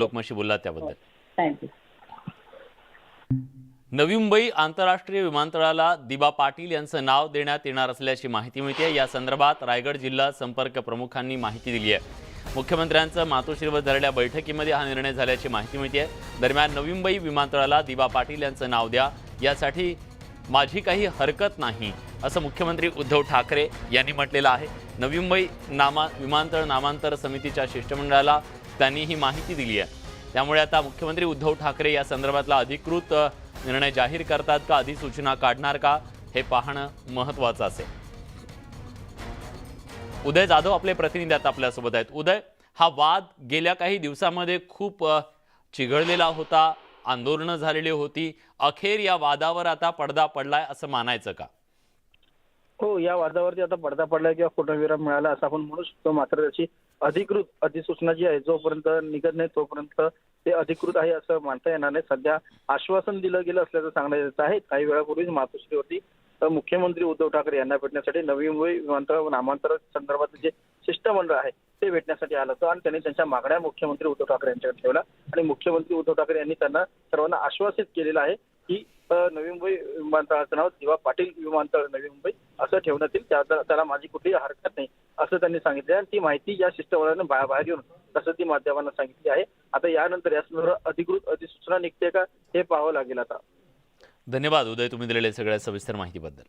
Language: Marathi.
लोकमशी बोललात त्याबद्दल. थँक्यू नवी मुंबई आंतरराष्ट्रीय विमानतळाला दिबा पाटील यांचं नाव देण्यात येणार असल्याची माहिती मिळते या संदर्भात रायगड जिल्हा संपर्क प्रमुखांनी माहिती दिली आहे मुख्यमंत्र्यांचं मातोश्रीवर झालेल्या बैठकीमध्ये हा निर्णय झाल्याची माहिती मिळते दरम्यान नवी मुंबई विमानतळाला दिबा पाटील यांचं नाव द्या. यासाठी माझी काही हरकत नाही. असं मुख्यमंत्री उद्धव ठाकरे यांनी म्हटलेलं आहे. नवी मुंबई नामा विमानतळ नामांतर समितीच्या शिष्टमंडळाला त्यांनी ही माहिती दिली आहे. त्यामुळे आता मुख्यमंत्री उद्धव ठाकरे या संदर्भातला अधिकृत निर्णय जाहीर करतात का अधिसूचना काढणार का हे पाहणं महत्वाचं असेल. उदय जाधव आपले प्रतिनिधी आता आपल्यासोबत आहेत. उदय हा वाद गेल्या काही दिवसामध्ये खूप चिघळलेला होता आंदोलनं झालेली होती. अखेर या वादावर आता पडदा पडलाय असं मानायचं का? हो या वादावरती आता पडदा पडला किंवा फोटोविराम मिळाला असं आपण म्हणू शकतो. मात्र त्याची अधिकृत अधिसूचना जी आहे जोपर्यंत निघत नाही तोपर्यंत ते अधिकृत आहे असं मानता येणार नाही. सध्या आश्वासन दिलं गेलं असल्याचं सांगण्यात येत आहे. काही वेळापूर्वीच मातोश्रीवरती मुख्यमंत्री उद्धव ठाकरे यांना भेटण्यासाठी नवी मुंबई विमानतळ नामांतर संदर्भात जे शिष्टमंडळ आहे ते भेटण्यासाठी आलं होतं आणि त्यांनी त्यांच्या मागण्या मुख्यमंत्री उद्धव ठाकरे यांच्याकडे ठेवल्या. आणि मुख्यमंत्री उद्धव ठाकरे यांनी त्यांना सर्वांना आश्वासित केलेलं आहे. की नवी मुंबई विमानतळाचं नाव दिवा पाटील विमानतळ नवी मुंबई असं ठेवण्यात येईल. त्या- त्याला माझी कुठलीही हरकत नाही असं त्यांनी सांगितलं आणि ती माहिती या शिष्टमंडळानं बाहेर बाहेर येऊन तसं ती माध्यमांना सांगितली आहे. आता यानंतर या संदर्भात अधिकृत अधिसूचना निघते का हे पाहावं लागेल आता. धन्यवाद. उदय तुम्ही दिलेल्या सगळ्या सविस्तर माहितीबद्दल.